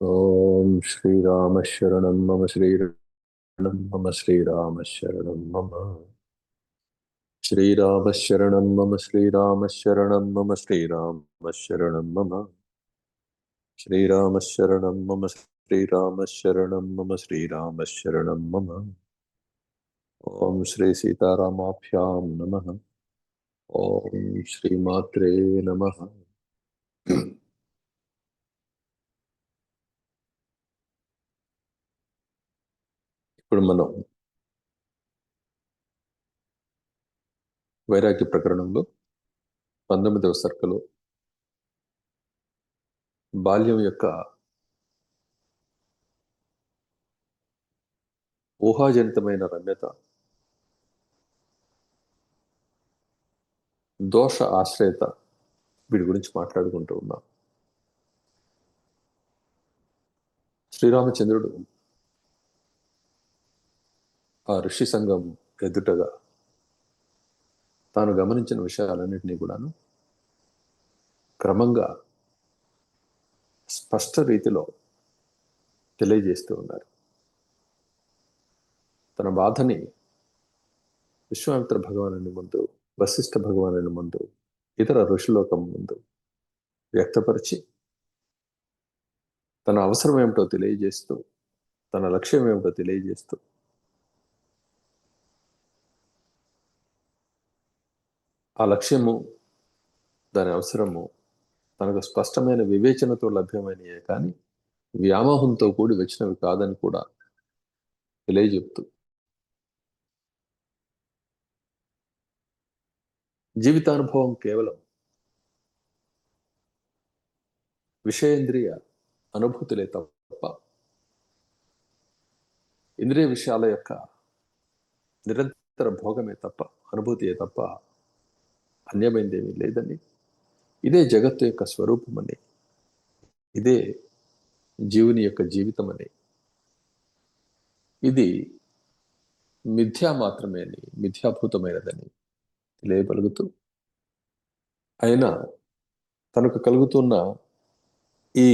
ॐ श्रीरामशरणं मम श्रीरणं मम श्रीरामशरणं मम श्रीरामशरणं मम श्रीरामशरणं मम श्रीरामशरणं मम श्रीरामशरणं मम श्रीरामशरणं मम श्रीरामशरणं मम ఓం శ్రీ సీతారామాభ్యాం నమ ఓం శ్రీమాత్రే నమ ఇప్పుడు మనం వైరాగ్య ప్రకరణంలో పంతొమ్మిదవ సర్కలో బాల్యం యొక్క ఊహాజనితమైన రమ్యత దోష ఆశ్రయత వీడి గురించి మాట్లాడుకుంటూ ఉన్నాం. శ్రీరామచంద్రుడు ఆ ఋషి సంఘం ఎదుటగా తాను గమనించిన విషయాలన్నింటినీ కూడాను క్రమంగా స్పష్ట రీతిలో తెలియజేస్తూ ఉన్నారు. తన బాధని విశ్వామిత్ర భగవాను ముందు వశిష్ఠ భగవానుని ముందు ఇతర ఋషిలోకం ముందు వ్యక్తపరిచి తన అవసరం ఏమిటో తెలియజేస్తూ తన లక్ష్యం ఏమిటో తెలియజేస్తూ ఆ లక్ష్యము దాని అవసరము తనకు స్పష్టమైన వివేచనతో లభ్యమైనయే కానీ వ్యామోహంతో కూడి వచ్చినవి కాదని కూడా తెలియజెప్తూ జీవితానుభవం కేవలం విషయేంద్రియ అనుభూతులే తప్ప ఇంద్రియ విషయాల యొక్క నిరంతర భోగమే తప్ప అనుభూతియే తప్ప అన్యమైందేమీ లేదని ఇదే జగత్తు యొక్క స్వరూపమని ఇదే జీవుని యొక్క జీవితమని ఇది మిథ్యా మాత్రమే అని మిథ్యాభూతమైనదని తెలియగలుగుతూ అయినా తనకు కలుగుతున్న ఈ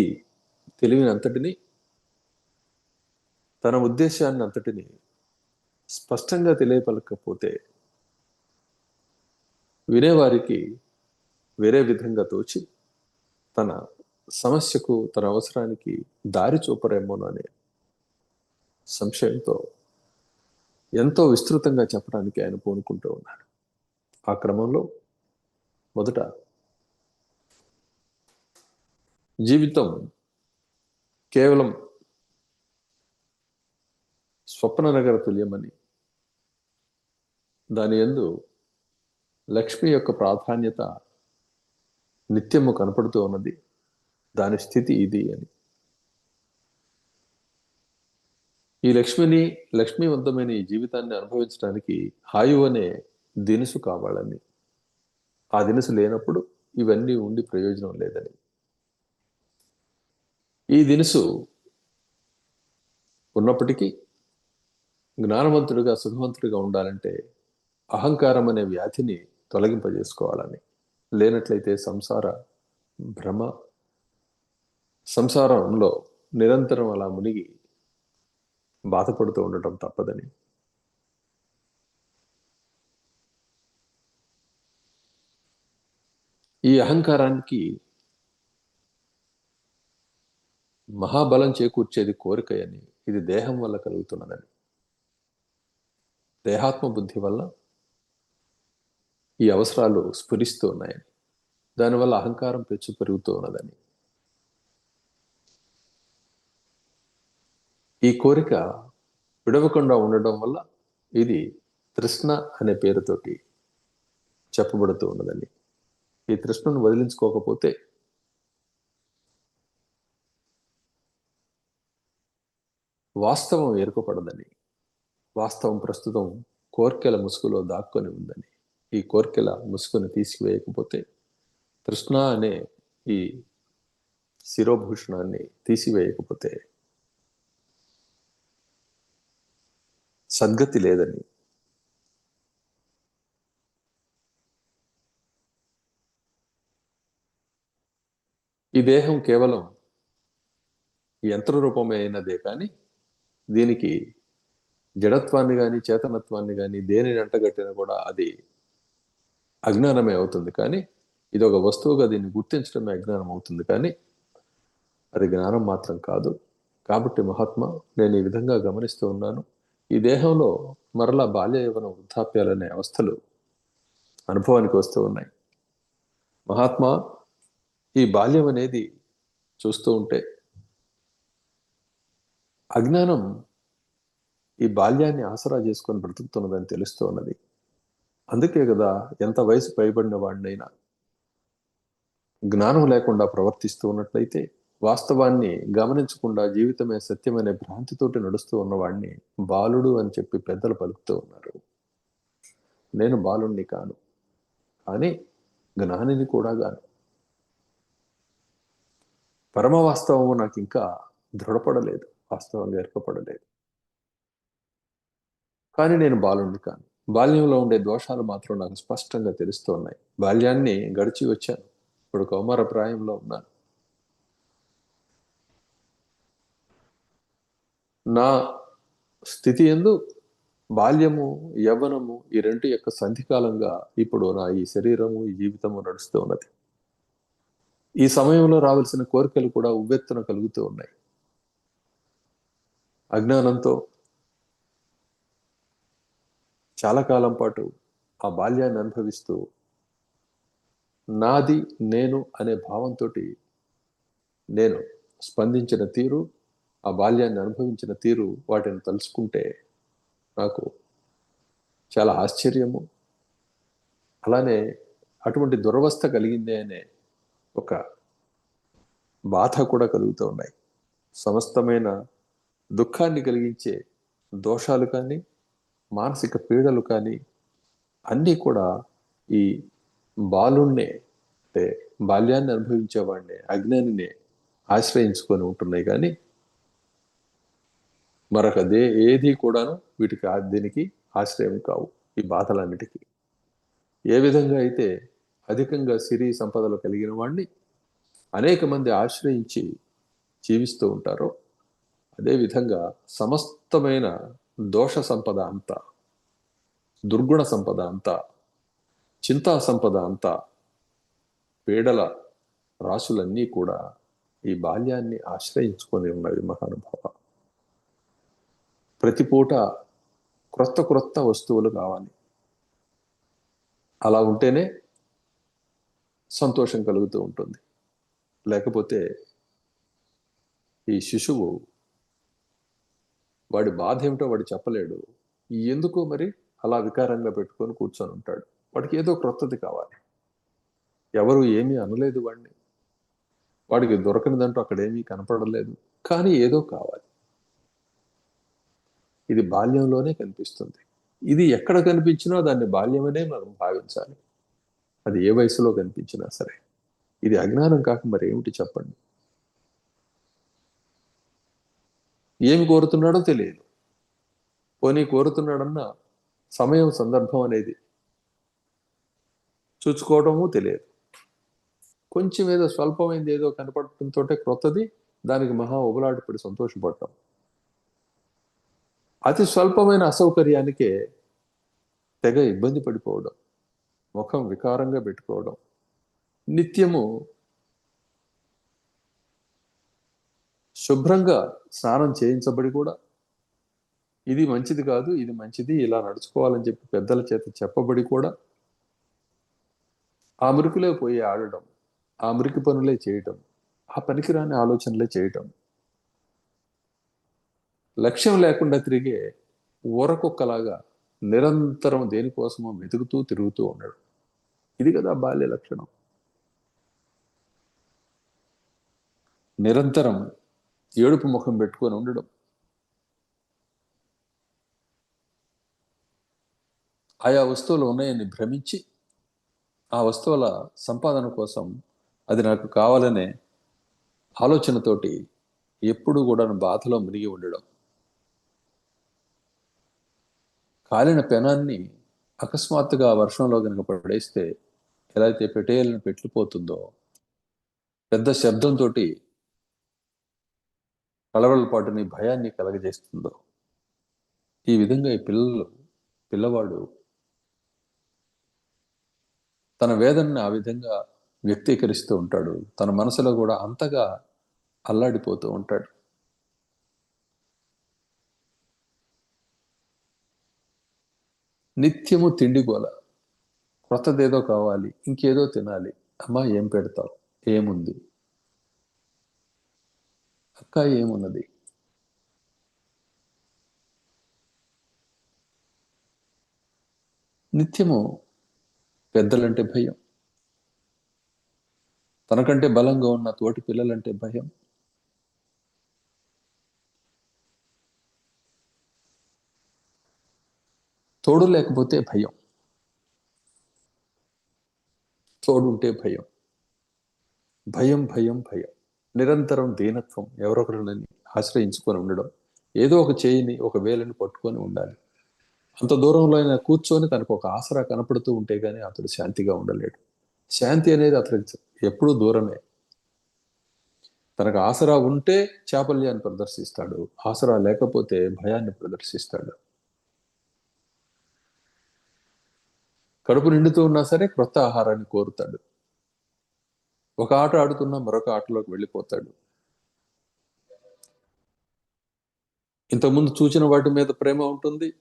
తెలివిని అంతటిని తన ఉద్దేశాన్ని అంతటిని స్పష్టంగా తెలియపలకపోతే వినేవారికి వేరే విధంగా తోచి తన సమస్యకు తన అవసరానికి దారి చూపరేమోననే సంశయంతో ఎంతో విస్తృతంగా చెప్పడానికి ఆయన పూనుకుంటూ ఉన్నాడు. ఆ క్రమంలో మొదట జీవితం కేవలం స్వప్న నగర తుల్యమని దాని ఎందు లక్ష్మి యొక్క ప్రాధాన్యత నిత్యము కనపడుతూ ఉన్నది. దాని స్థితి ఇది అని. ఈ లక్ష్మిని లక్ష్మీవంతమైన ఈ జీవితాన్ని అనుభవించడానికి హాయు అనే దినుసు కావాలని. ఆ దినుసు లేనప్పుడు ఇవన్నీ ఉండి ప్రయోజనం లేదని. ఈ దినుసు ఉన్నప్పటికీ జ్ఞానవంతుడిగా సుఖవంతుడిగా ఉండాలంటే అహంకారం అనే వ్యాధిని తొలగింపజేసుకోవాలని. లేనట్లయితే సంసార భ్రమ సంసారంలో నిరంతరం అలా మునిగి బాధపడుతూ ఉండటం తప్పదని. ఈ అహంకారానికి మహాబలం చేకూర్చేది కోరిక అని ఇది దేహం వల్ల కలుగుతున్నదని. దేహాత్మ బుద్ధి వల్ల ఈ అవసరాలు స్ఫురిస్తూ ఉన్నాయని దానివల్ల అహంకారం పెచ్చు పెరుగుతూ ఉన్నదని. ఈ కోరిక విడవకుండా ఉండడం వల్ల ఇది తృష్ణ అనే పేరుతోటి చెప్పబడుతూ ఉన్నదని. ఈ తృష్ణను వదిలించుకోకపోతే వాస్తవం ఏర్పడదని వాస్తవం ప్రస్తుతం కోర్కెల ముసుగులో దాక్కొని ఉందని ఈ కోర్కెల ముసుగుని తీసివేయకపోతే కృష్ణ అనే ఈ శిరోభూషణాన్ని తీసివేయకపోతే సద్గతి లేదని ఈ దేహం కేవలం యంత్ర రూపమే అయినదే కానీ దీనికి జడత్వాన్ని కానీ చేతనత్వాన్ని కానీ దేనిని అంటగట్టినా కూడా అది అజ్ఞానమే అవుతుంది. కానీ ఇది ఒక వస్తువుగా దీన్ని గుర్తించడమే అజ్ఞానం అవుతుంది. కానీ అది జ్ఞానం మాత్రం కాదు. కాబట్టి మహాత్మ నేను ఈ విధంగా గమనిస్తూ ఉన్నాను. ఈ దేహంలో మరలా బాల్య యవన వృద్ధాప్యాలనే అవస్థలు అనుభవానికి వస్తూ ఉన్నాయి. మహాత్మా ఈ బాల్యం అనేది చూస్తూ ఉంటే అజ్ఞానం ఈ బాల్యాన్ని ఆసరా చేసుకొని బ్రతుకుతున్నదని తెలుస్తూ ఉన్నది. అందుకే కదా ఎంత వయసు పైబడిన వాడినైనా జ్ఞానం లేకుండా ప్రవర్తిస్తూ ఉన్నట్లయితే వాస్తవాన్ని గమనించకుండా జీవితమే సత్యమనే భ్రాంతితోటి నడుస్తూ ఉన్నవాడిని బాలుడు అని చెప్పి పెద్దలు పలుకుతూ ఉన్నారు. నేను బాలుణ్ణి కాను కానీ జ్ఞానిని కూడా గాను పరమ వాస్తవము నాకు ఇంకా దృఢపడలేదు వాస్తవంగా ఏర్పడలేదు. కానీ నేను బాలుణ్ణి కాను. బాల్యంలో ఉండే దోషాలు మాత్రం నాకు స్పష్టంగా తెలుస్తూ ఉన్నాయి బాల్యాన్ని గడిచి వచ్చాను. ఇప్పుడు కౌమార ప్రాయంలో ఉన్నాను. నా స్థితి ఎందు బాల్యము యవ్వనము ఈ రెండు యొక్క సంధికాలంగా ఇప్పుడు నా ఈ శరీరము ఈ జీవితము నడుస్తూ ఉన్నది ఈ సమయంలో రావాల్సిన కోరికలు కూడా ఉవ్వెత్తున కలుగుతూ ఉన్నాయి. అజ్ఞానంతో చాలా కాలం పాటు ఆ బాల్యాన్ని అనుభవిస్తూ నాది నేను అనే భావంతో నేను స్పందించిన తీరు ఆ బాల్యాన్ని అనుభవించిన తీరు వాటిని తలుచుకుంటే నాకు చాలా ఆశ్చర్యము. అలానే అటువంటి దురవస్థ కలిగిందే అనే ఒక బాధ కూడా కలుగుతూ ఉన్నాయి. సమస్తమైన దుఃఖాన్ని కలిగించే దోషాలు కానీ మానసిక పీడలు కానీ అన్నీ కూడా ఈ బాలుణ్ణే అంటే బాల్యాన్ని అనుభవించేవాడినే అజ్ఞానినే ఆశ్రయించుకొని ఉంటున్నాయి కానీ మరొక దే ఏది కూడాను వీటికి దీనికి ఆశ్రయం కావు ఈ బాధలన్నిటికీ. ఏ విధంగా అయితే అధికంగా సిరి సంపదలు కలిగిన వాడిని అనేక మంది ఆశ్రయించి జీవిస్తూ ఉంటారో అదేవిధంగా సమస్తమైన దోష సంపద అంతా దుర్గుణ సంపద అంతా చింతా సంపద అంతా పీడల రాశులన్నీ కూడా ఈ బాల్యాన్ని ఆశ్రయించుకొని ఉన్నవి మహానుభావ. ప్రతి పూట క్రొత్త క్రొత్త వస్తువులు కావాలి. అలా ఉంటేనే సంతోషం కలుగుతూ ఉంటుంది. లేకపోతే ఈ శిశువు వాడి బాధ ఏమిటో వాడు చెప్పలేడు. ఎందుకో మరి అలా వికారంగా పెట్టుకొని కూర్చొని ఉంటాడు. వాడికి ఏదో క్రొత్తది కావాలి. ఎవరు ఏమీ అనలేదు వాడిని. వాడికి దొరకనిదంటూ అక్కడ ఏమీ కనపడలేదు. కానీ ఏదో కావాలి. ఇది బాల్యంలోనే కనిపిస్తుంది. ఇది ఎక్కడ కనిపించినా దాన్ని బాల్యమనే మనం భావించాలి. అది ఏ వయసులో కనిపించినా సరే. ఇది అజ్ఞానం కాక మరి ఏమిటి చెప్పండి? ఏమి కోరుతున్నాడో తెలియదు. పోనీ కోరుతున్నాడన్న సమయం సందర్భం అనేది చూసుకోవడము తెలియదు. కొంచెం ఏదో స్వల్పమైంది ఏదో కనపడటంతో క్రొత్తది దానికి మహా ఉబలాటపడి సంతోషపడటం. అతి స్వల్పమైన అసౌకర్యానికే తెగ ఇబ్బంది పడిపోవడం. ముఖం వికారంగా పెట్టుకోవడం. నిత్యము శుభ్రంగా స్నానం చేయించబడి కూడా ఇది మంచిది కాదు ఇది మంచిది ఇలా నడుచుకోవాలని చెప్పి పెద్దల చేత చెప్పబడి కూడా ఆ మురికిలో పోయి ఆడడం ఆ మురికి పనులే చేయటం ఆ పనికిరాని ఆలోచనలే చేయటం. లక్ష్యం లేకుండా తిరిగే ఊరకొక్కలాగా నిరంతరం దేనికోసమో వెతుకుతూ తిరుగుతూ ఉండడం. ఇది కదా బాల్య లక్షణం. నిరంతరం ఏడుపు ముఖం పెట్టుకొని ఉండడం. ఆయా వస్తువులు ఉన్నాయని భ్రమించి ఆ వస్తువుల సంపాదన కోసం అది నాకు కావాలనే ఆలోచనతోటి ఎప్పుడు కూడా బాధలో మునిగి ఉండడం. కాలిన పెనాన్ని అకస్మాత్తుగా వర్షంలో కనుక పడేస్తే ఎలా అయితే పెటేలను పెట్టిపోతుందో పెద్ద శబ్దంతో కలవరపాటుని భయాన్ని కలగజేస్తుందో. ఈ విధంగా ఈ పిల్లలు పిల్లవాడు తన వేదనని ఆ విధంగా వ్యక్తీకరిస్తూ ఉంటాడు. తన మనసులో కూడా అంతగా అల్లాడిపోతూ ఉంటాడు. నిత్యము తిండి గోల. క్రొత్తదేదో కావాలి ఇంకేదో తినాలి. అమ్మా ఏం పెడతావు? ఏముంది? అక్క ఏమున్నది? నిత్యము పెద్దలంటే భయం. తనకంటే బలంగా ఉన్న తోటి పిల్లలంటే భయం. తోడు లేకపోతే భయం. తోడుంటే భయం. భయం భయం భయం. నిరంతరం దీనత్వం ఎవరొకరిని ఆశ్రయించుకొని ఉండడం ఏదో ఒక చేయిని ఒక వేలని పట్టుకొని ఉండాలి. అంత దూరంలో అయినా కూర్చొని తనకు ఒక ఆసరా కనపడుతూ ఉంటే కానీ అతడు శాంతిగా ఉండలేడు. శాంతి అనేది అతనికి ఎప్పుడూ దూరమే. తనకు ఆసరా ఉంటే చాపల్యాన్ని ప్రదర్శిస్తాడు. ఆసరా లేకపోతే భయాన్ని ప్రదర్శిస్తాడు. కడుపు నిండుతూ ఉన్నా సరే క్రొత్త ఆహారాన్ని కోరుతాడు. ఒక ఆట ఆడుతున్నా మరొక ఆటలోకి వెళ్ళిపోతాడు. ఇంతకుముందు చూచిన వాటి మీద ప్రేమ ఉంటుంది.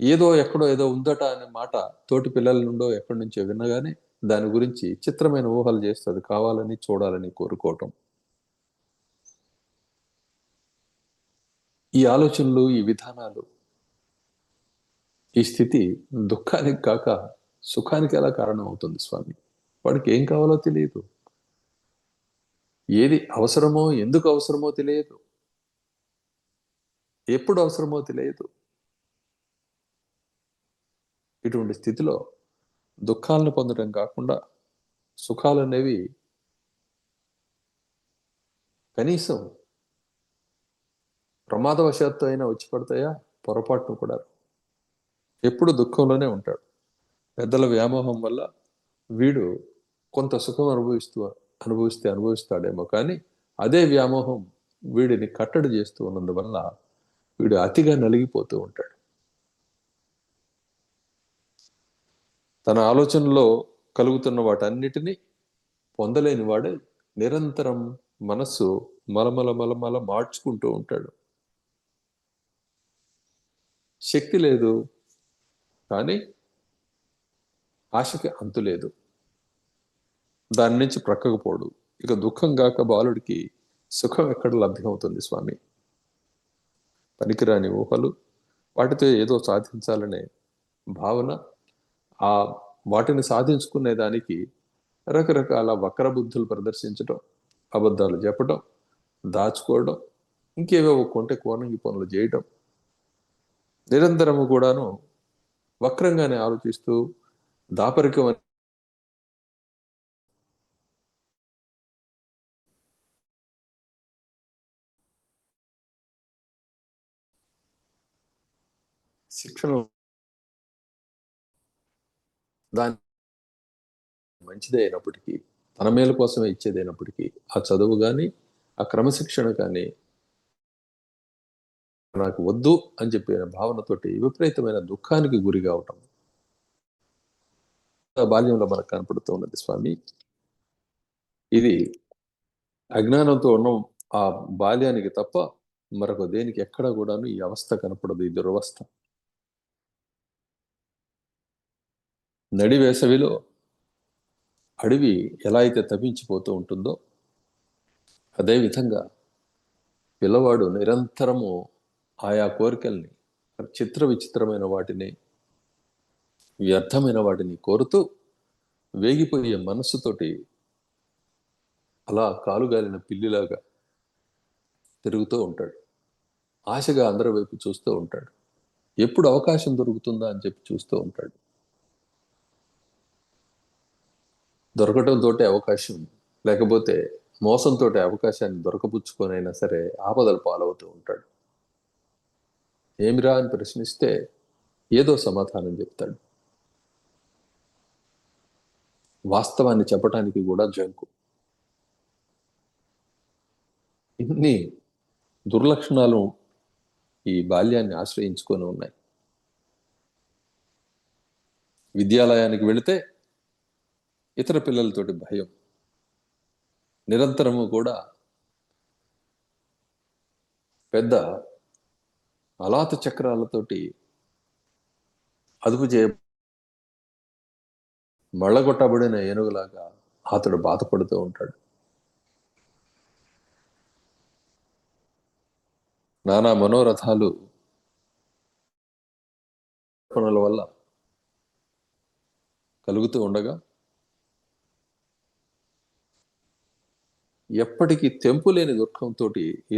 ఏదో ఎక్కడో ఏదో ఉందట అనే మాట తోటి పిల్లల నుండో ఎక్కడి నుంచో వినగానే దాని గురించి చిత్రమైన ఊహలు చేస్తుంది. కావాలని చూడాలని కోరుకోవటం. ఈ ఆలోచనలు ఈ విధానాలు ఈ స్థితి దుఃఖానికి కాక సుఖానికి ఎలా కారణం అవుతుంది స్వామి. వాడికి ఏం కావాలో తెలియదు. ఏది అవసరమో ఎందుకు అవసరమో తెలియదు. ఎప్పుడు అవసరమో తెలియదు. ఇటువంటి స్థితిలో దుఃఖాలను పొందడం కాకుండా సుఖాలు అనేవి కనీసం ప్రమాదవశాత్తు అయినా వచ్చి పడతాయా? పొరపాటును కూడా ఎప్పుడు దుఃఖంలోనే ఉంటాడు. పెద్దల వ్యామోహం వల్ల వీడు కొంత సుఖం అనుభవిస్తూ అనుభవిస్తే అనుభవిస్తాడేమో కానీ అదే వ్యామోహం వీడిని కట్టడి చేస్తూ ఉన్నందువల్ల వీడు అతిగా నలిగిపోతూ ఉంటాడు. తన ఆలోచనలో కలుగుతున్న వాటన్నిటినీ పొందలేని వాడే నిరంతరం మనస్సు మలమల మలమల మార్చుకుంటూ ఉంటాడు. శక్తి లేదు కానీ ఆశకి అంతు లేదు. దాని నుంచి ప్రక్కకు పోడు. ఇక దుఃఖం గాక బాలుడికి సుఖం ఎక్కడ లభ్యమవుతుంది స్వామి? పనికిరాని ఊహలు వాటితో ఏదో సాధించాలనే భావన ఆ వాటిని సాధించుకునే దానికి రకరకాల వక్ర బుద్ధులు ప్రదర్శించడం అబద్ధాలు చెప్పడం దాచుకోవడం ఇంకేవేవో కొంటే కోనంగి పనులు చేయడం నిరంతరము కూడాను వక్రంగానే ఆలోచిస్తూ దాపరికం శిక్షణ దాని మంచిదే అయినప్పటికీ తన మేలు కోసమే ఇచ్చేదైనప్పటికీ ఆ చదువు కానీ ఆ క్రమశిక్షణ కానీ నాకు వద్దు అని చెప్పిన భావనతోటి విపరీతమైన దుఃఖానికి గురి కావటం బాల్యంలో మనకు కనపడుతూ ఉన్నది స్వామి. ఇది అజ్ఞానంతో ఉన్న ఆ బాల్యానికి తప్ప మరొక దేనికి ఎక్కడ కూడాను ఈ అవస్థ కనపడదు ఈ దురవస్థ. నడి వేసవిలో అడవి ఎలా అయితే తప్పించిపోతూ ఉంటుందో అదేవిధంగా పిల్లవాడు నిరంతరము ఆయా కోరికల్ని చిత్ర విచిత్రమైన వాటిని వ్యర్థమైన వాటిని కోరుతూ వేగిపోయే మనస్సుతోటి అలా కాలుగాలిన పిల్లిలాగా తిరుగుతూ ఉంటాడు. ఆశగా అందరి వైపు చూస్తూ ఉంటాడు. ఎప్పుడు అవకాశం దొరుకుతుందా అని చెప్పి చూస్తూ ఉంటాడు. దొరకటంతో అవకాశం లేకపోతే మోసంతో అవకాశాన్ని దొరకపుచ్చుకొనైనా సరే ఆపదలు పాలవుతూ ఉంటాడు. ఏమిరా అని ప్రశ్నిస్తే ఏదో సమాధానం చెప్తాడు. వాస్తవాన్ని చెప్పటానికి కూడా జంకు. ఇన్ని దుర్లక్షణాలు ఈ బాల్యాన్ని ఆశ్రయించుకొని ఉన్నాయి. విద్యాలయానికి వెళితే ఇతర పిల్లలతోటి భయం. నిరంతరము కూడా పెద్ద అలాత చక్రాలతోటి అదుపు చేయ మళ్ళగొట్టబడిన ఏనుగులాగా అతడు బాధపడుతూ ఉంటాడు. నానా మనోరథాలు పనుల వల్ల కలుగుతూ ఉండగా ఎప్పటికీ తెంపు లేని దుఃఖంతో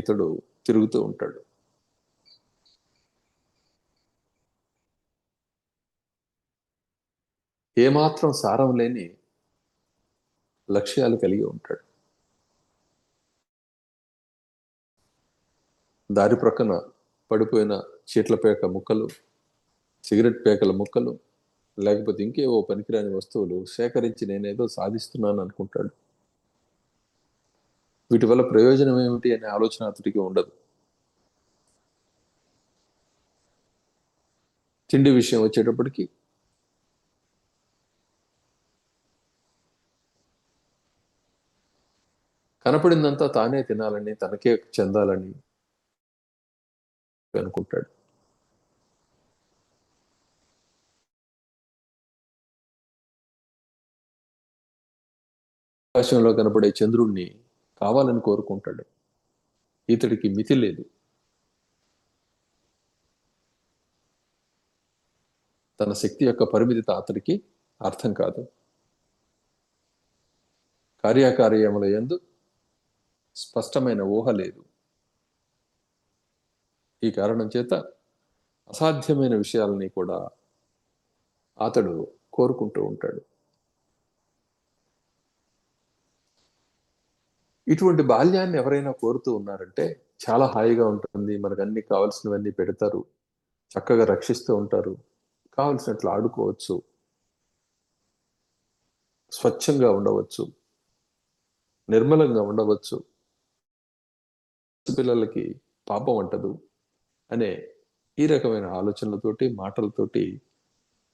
ఇతడు తిరుగుతూ ఉంటాడు. ఏమాత్రం సారం లేని లక్ష్యాలు కలిగి ఉంటాడు. దారి ప్రక్కన పడిపోయిన చీట్ల పేక ముక్కలు సిగరెట్ పేకల ముక్కలు లేకపోతే ఇంకేవో పనికిరాని వస్తువులు సేకరించి నేనేదో సాధిస్తున్నాను అనుకుంటాడు. వీటి వల్ల ప్రయోజనం ఏమిటి అనే ఆలోచన అతడికి ఉండదు. తిండి విషయం వచ్చేటప్పటికి కనపడిందంతా తానే తినాలని తనకే చెందాలని అనుకుంటాడు. ఆకాశంలో కనపడే చంద్రుణ్ణి కావాలని కోరుకుంటాడు. ఇతడికి మితి లేదు. తన శక్తి యొక్క పరిమితి అతడికి అర్థం కాదు. కార్యకార్యముల ఎందు స్పష్టమైన ఊహ లేదు. ఈ కారణం చేత అసాధ్యమైన విషయాలని కూడా అతడు కోరుకుంటూ ఉంటాడు. ఇటువంటి బాల్యాన్ని ఎవరైనా కోరుతూ ఉన్నారంటే చాలా హాయిగా ఉంటుంది. మనకు అన్ని కావాల్సినవన్నీ పెడతారు. చక్కగా రక్షిస్తూ ఉంటారు. కావలసినట్లు ఆడుకోవచ్చు. స్వచ్ఛంగా ఉండవచ్చు. నిర్మలంగా ఉండవచ్చు. పిల్లలకి పాపం అంటదు అనే ఈ రకమైన ఆలోచనలతోటి మాటలతోటి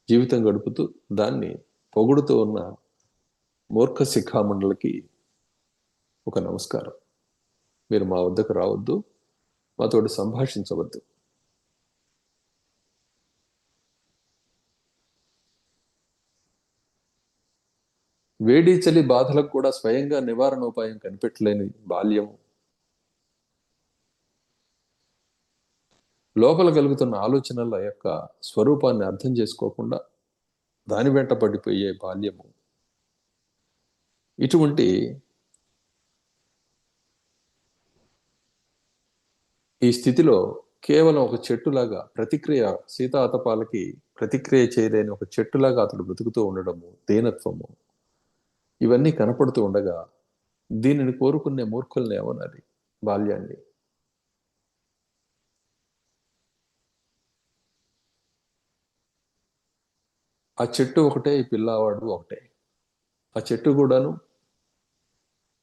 జీవితం గడుపుతూ దాన్ని పొగుడుతూ ఉన్న మూర్ఖ శిఖామండలకి ఒక నమస్కారం. మీరు మా వద్దకు రావద్దు మాతోటి సంభాషించవద్దు. వేడి చలి బాధలకు కూడా స్వయంగా నివారణ ఉపాయం కనిపెట్టలేని బాల్యము లోపల కలుగుతున్న ఆలోచనల యొక్క స్వరూపాన్ని అర్థం చేసుకోకుండా దాని వెంట పడిపోయే బాల్యము. ఇటువంటి ఈ స్థితిలో కేవలం ఒక చెట్టులాగా ప్రతిక్రియ సీతాతపాలకి ప్రతిక్రియ చేయలేని ఒక చెట్టులాగా అతడు బ్రతుకుతూ ఉండడము దీనత్వము ఇవన్నీ కనపడుతూ ఉండగా దీనిని కోరుకునే మూర్ఖుల్ని ఏమనాలి బాల్యాన్ని. ఆ చెట్టు ఒకటే ఈ పిల్లవాడు ఒకటే. ఆ చెట్టు కూడాను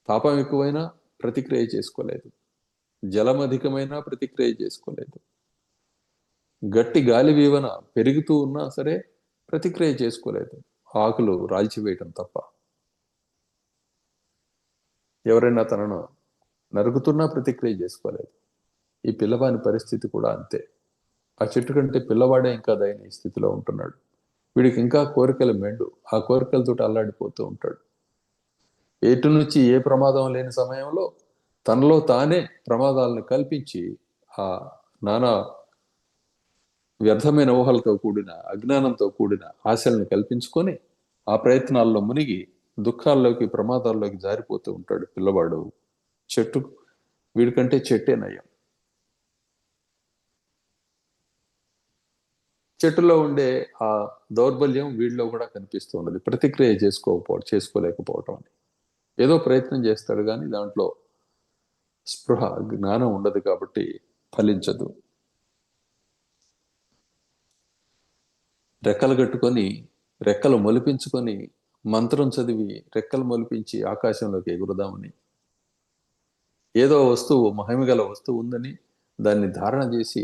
పాపం ఎక్కువైనా ప్రతిక్రియ చేసుకోలేదు. జలం అధికమైనా ప్రతిక్రియ చేసుకోలేదు. గట్టి గాలి వీవన పెరుగుతూ ఉన్నా సరే ప్రతిక్రియ చేసుకోలేదు. ఆకులు రాల్చివేయటం తప్ప. ఎవరైనా తనను నరుకుతున్నా ప్రతిక్రియ చేసుకోలేదు. ఈ పిల్లవాని పరిస్థితి కూడా అంతే. ఆ చెట్టు కంటే పిల్లవాడే ఇంకా దయని స్థితిలో ఉంటున్నాడు. వీడికి ఇంకా కోరికల మెండు. ఆ కోరికలతో అల్లాడిపోతూ ఉంటాడు. ఎటు నుంచి ఏ ప్రమాదం లేని సమయంలో తనలో తానే ప్రమాదాలను కల్పించి ఆ నానా వ్యర్థమైన ఊహలతో కూడిన అజ్ఞానంతో కూడిన ఆశలను కల్పించుకొని ఆ ప్రయత్నాల్లో మునిగి దుఃఖాల్లోకి ప్రమాదాల్లోకి జారిపోతూ ఉంటాడు పిల్లవాడు. చెట్టు వీడికంటే చెట్టే నయం. చెట్టులో ఉండే ఆ దౌర్బల్యం వీడిలో కూడా కనిపిస్తూ ఉన్నది ప్రతిక్రియ చేసుకోకపోవడం చేసుకోలేకపోవటం అని. ఏదో ప్రయత్నం చేస్తాడు కానీ దాంట్లో స్పృహ జ్ఞానం ఉండదు కాబట్టి ఫలించదు. రెక్కలు కట్టుకొని రెక్కలు మొలిపించుకొని మంత్రం చదివి రెక్కలు మొలిపించి ఆకాశంలోకి ఎగురుదామని. ఏదో వస్తువు మహిమగల వస్తువు ఉందని దాన్ని ధారణ చేసి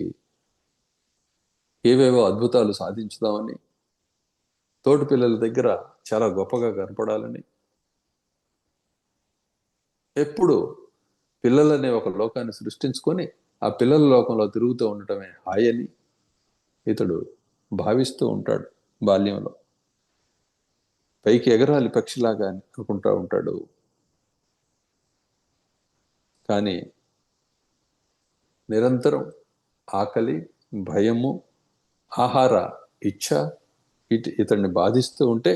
ఏవేవో అద్భుతాలు సాధించుదామని తోటి పిల్లల దగ్గర చాలా గొప్పగా కనపడాలని. ఎప్పుడు పిల్లలనే ఒక లోకాన్ని సృష్టించుకొని ఆ పిల్లల లోకంలో తిరుగుతూ ఉండటమే హాయని ఇతడు భావిస్తూ ఉంటాడు బాల్యంలో. పైకి ఎగరాలి పక్షిలాగా అనుకుంటూ ఉంటాడు. కానీ నిరంతరం ఆకలి భయము ఆహార ఇచ్ఛ ఇటు ఇతన్ని బాధిస్తూ ఉంటే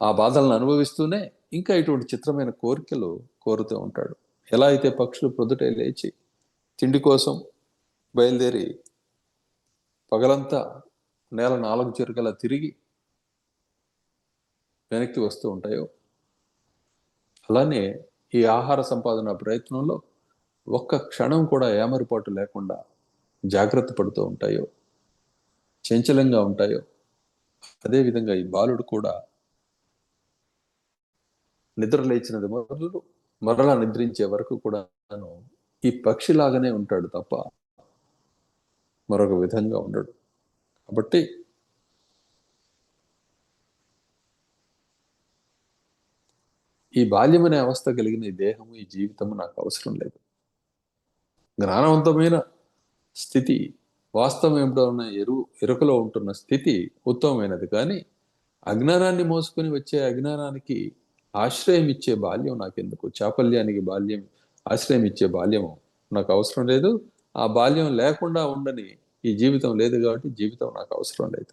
ఆ బాధలను అనుభవిస్తూనే ఇంకా ఇటువంటి చిత్రమైన కోరికలు కోరుతూ ఉంటాడు. ఎలా అయితే పక్షులు ప్రొద్దుటే లేచి తిండి కోసం బయలుదేరి పగలంతా నేల నాలుగు చిరుకలా తిరిగి వెనక్కి వస్తూ ఉంటాయో అలానే ఈ ఆహార సంపాదన ప్రయత్నంలో ఒక్క క్షణం కూడా ఏమరిపాటు లేకుండా జాగ్రత్త పడుతూ ఉంటాయో? చంచలంగా ఉంటాయో? అదేవిధంగా ఈ బాలుడు కూడా నిద్ర లేచినది మొదలు మరలా నిద్రించే వరకు కూడా ఈ పక్షిలాగానే ఉంటాడు తప్ప మరొక విధంగా ఉండడు. కాబట్టి ఈ బాల్యమనే అవస్థ కలిగిన ఈ దేహము ఈ జీవితము నాకు అవసరం లేదు. జ్ఞానవంతమైన స్థితి వాస్తవం ఏమిటో ఉన్న ఎరువు ఎరుకలో ఉంటున్న స్థితి ఉత్తమమైనది. కానీ అజ్ఞానాన్ని మోసుకొని వచ్చే అజ్ఞానానికి ఆశ్రయం ఇచ్చే బాల్యం నాకెందుకు? చాపల్యానికి బాల్యం ఆశ్రయం ఇచ్చే బాల్యం నాకు అవసరం లేదు. ఆ బాల్యం లేకుండా ఉండని ఈ జీవితం లేదు కాబట్టి జీవితం నాకు అవసరం లేదు.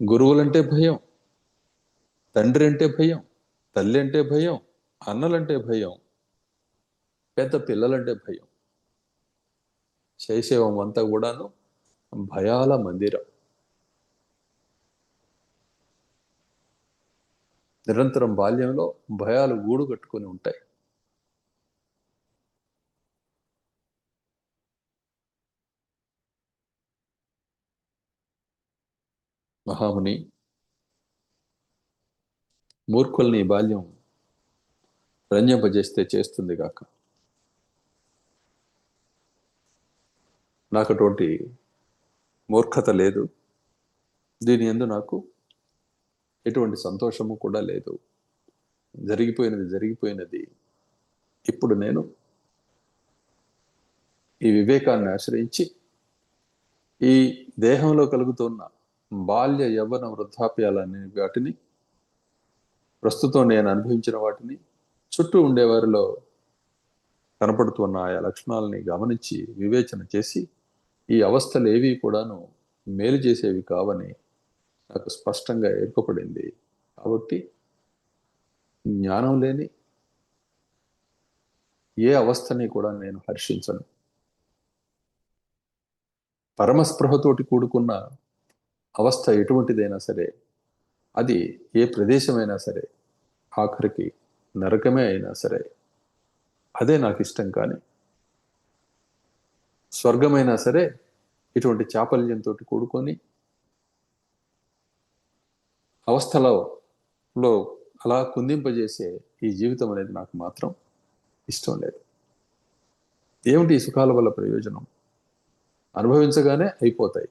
గురువులంటే భయం తండ్రి అంటే భయం తల్లి అంటే భయం అన్నలంటే భయం పెద్ద పిల్లలంటే భయం. శైశవం అంతా కూడాను భయాల మందిరం. నిరంతరం బాల్యంలో భయాలు గూడు కట్టుకొని ఉంటాయి. మహాముని మూర్ఖుల్ని బాల్యం రంజింపజేస్తే చేస్తుంది కాక నాకు అటువంటి మూర్ఖత లేదు. దీని ఎందు నాకు ఎటువంటి సంతోషము కూడా లేదు. జరిగిపోయినది జరిగిపోయినది. ఇప్పుడు నేను ఈ వివేకాన్ని ఆశ్రయించి ఈ దేహంలో కలుగుతున్న బాల్య యవ్వన వృద్ధాప్యాలనే వాటిని ప్రస్తుతం నేను అనుభవించిన వాటిని చుట్టూ ఉండేవారిలో కనపడుతున్న ఆయా లక్షణాలని గమనించి వివేచన చేసి ఈ అవస్థలు ఏవి కూడాను మేలు చేసేవి కావని నాకు స్పష్టంగా ఏర్పడింది కాబట్టి జ్ఞానం లేని ఏ అవస్థని కూడా నేను హర్షించను. పరమస్పృహతోటి కూడుకున్న అవస్థ ఎటువంటిదైనా సరే అది ఏ ప్రదేశమైనా సరే ఆఖరికి నరకమే అయినా సరే అదే నాకు ఇష్టం కానీ స్వర్గమైనా సరే ఇటువంటి చాపల్యంతో కూడుకొని అవస్థలో లో అలా కుందింపజేసే ఈ జీవితం అనేది నాకు మాత్రం ఇష్టం లేదు. ఏమిటి ఈ సుఖాల వల్ల ప్రయోజనం? అనుభవించగానే అయిపోతాయి.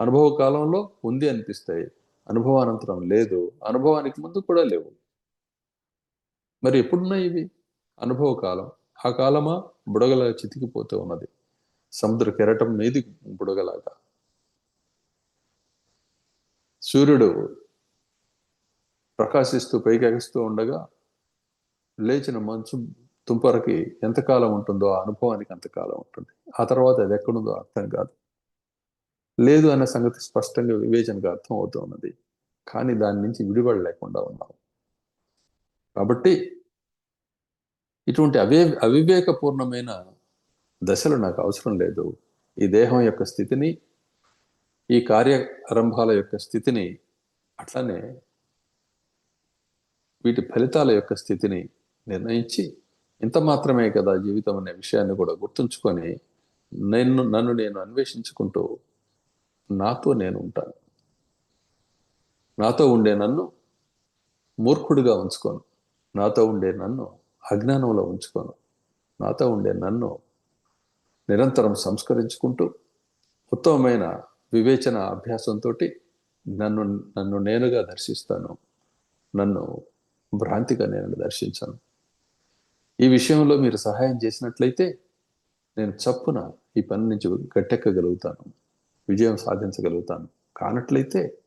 అనుభవ కాలంలో ఉంది అనిపిస్తాయి. అనుభవానంతరం లేదు. అనుభవానికి ముందు కూడా లేవు. మరి ఎప్పుడున్నాయి ఇవి? అనుభవ కాలం. ఆ కాలమా బుడగల చితికిపోతూ ఉన్నది. సముద్ర కెరటం మీది బుడగలాగా. సూర్యుడు ప్రకాశిస్తూ పైకెగస్తూ ఉండగా లేచిన మంచు తుంపరకి ఎంతకాలం ఉంటుందో ఆ అనుభవానికి అంతకాలం ఉంటుంది. ఆ తర్వాత అది ఎక్కడుందో అర్థం కాదు. లేదు అన్న సంగతి స్పష్టంగా వివేచనగా అర్థం అవుతూ ఉన్నది కానీ దాని నుంచి విడిపడలేకుండా ఉన్నాం కాబట్టి ఇటువంటి అవే అవివేకపూర్ణమైన దశలు నాకు అవసరం లేదు. ఈ దేహం యొక్క స్థితిని ఈ కార్యారంభాల యొక్క స్థితిని అట్లనే వీటి ఫలితాల యొక్క స్థితిని నిర్ణయించి ఇంత మాత్రమే కదా జీవితం అనే విషయాన్ని కూడా గుర్తుంచుకొని నేను నన్ను నేను అన్వేషించుకుంటూ నాతో నేను ఉంటాను. నాతో ఉండే నన్ను మూర్ఖుడిగా ఉంచుకోను. నాతో ఉండే నన్ను అజ్ఞానంలో ఉంచుకోను. నాతో ఉండే నన్ను నిరంతరం సంస్కరించుకుంటూ ఉత్తమమైన వివేచన అభ్యాసంతో నన్ను నన్ను నేనుగా దర్శిస్తాను. నన్ను భ్రాంతిగా నేను దర్శించను. ఈ విషయంలో మీరు సహాయం చేసినట్లయితే నేను చప్పున ఈ పని నుంచి గట్టెక్కగలుగుతాను. విజయం సాధించగలుగుతాను. కానట్లయితే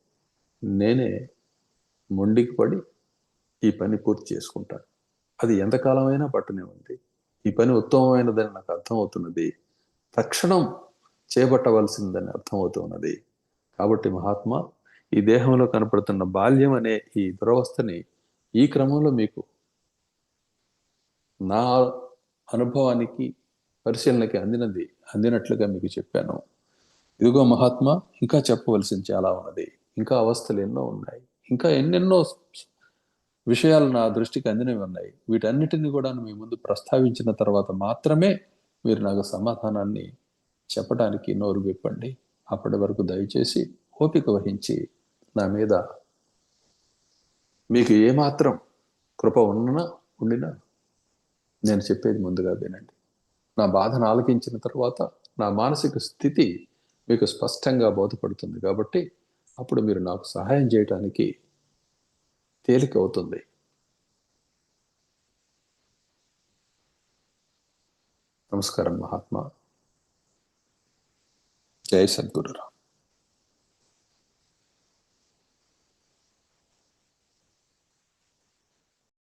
నేనే మొండికి పడి ఈ పని పూర్తి చేసుకుంటాను. అది ఎంతకాలమైనా పట్టునే ఉంది. ఈ పని ఉత్తమమైనదని నాకు అర్థమవుతున్నది. తక్షణం చేపట్టవలసిందని అర్థమవుతున్నది. కాబట్టి మహాత్మా ఈ దేహంలో కనపడుతున్న బాల్యం అనే ఈ దురవస్థని ఈ క్రమంలో మీకు నా అనుభవానికి పరిశీలనకి అందినది అందినట్లుగా మీకు చెప్పాను. ఇదిగో మహాత్మ ఇంకా చెప్పవలసింది చాలా ఉన్నది. ఇంకా అవస్థలు ఎన్నో ఉన్నాయి. ఇంకా ఎన్నెన్నో విషయాలు నా దృష్టికి అందినవి ఉన్నాయి. వీటన్నిటిని కూడా మీ ముందు ప్రస్తావించిన తర్వాత మాత్రమే మీరు నాకు సమాధానాన్ని చెప్పడానికి నోరు విప్పండి. అప్పటి వరకు దయచేసి ఓపిక వహించి నా మీద మీకు ఏమాత్రం కృప ఉన్నా ఉండినా నేను చెప్పేది ముందుగా వినండి. నా బాధను ఆలకించిన తర్వాత నా మానసిక స్థితి మీకు స్పష్టంగా బోధపడుతుంది కాబట్టి అప్పుడు మీరు నాకు సహాయం చేయటానికి తేలిక అవుతుంది. నమస్కారం మహాత్మా. జై సద్గురురామ్.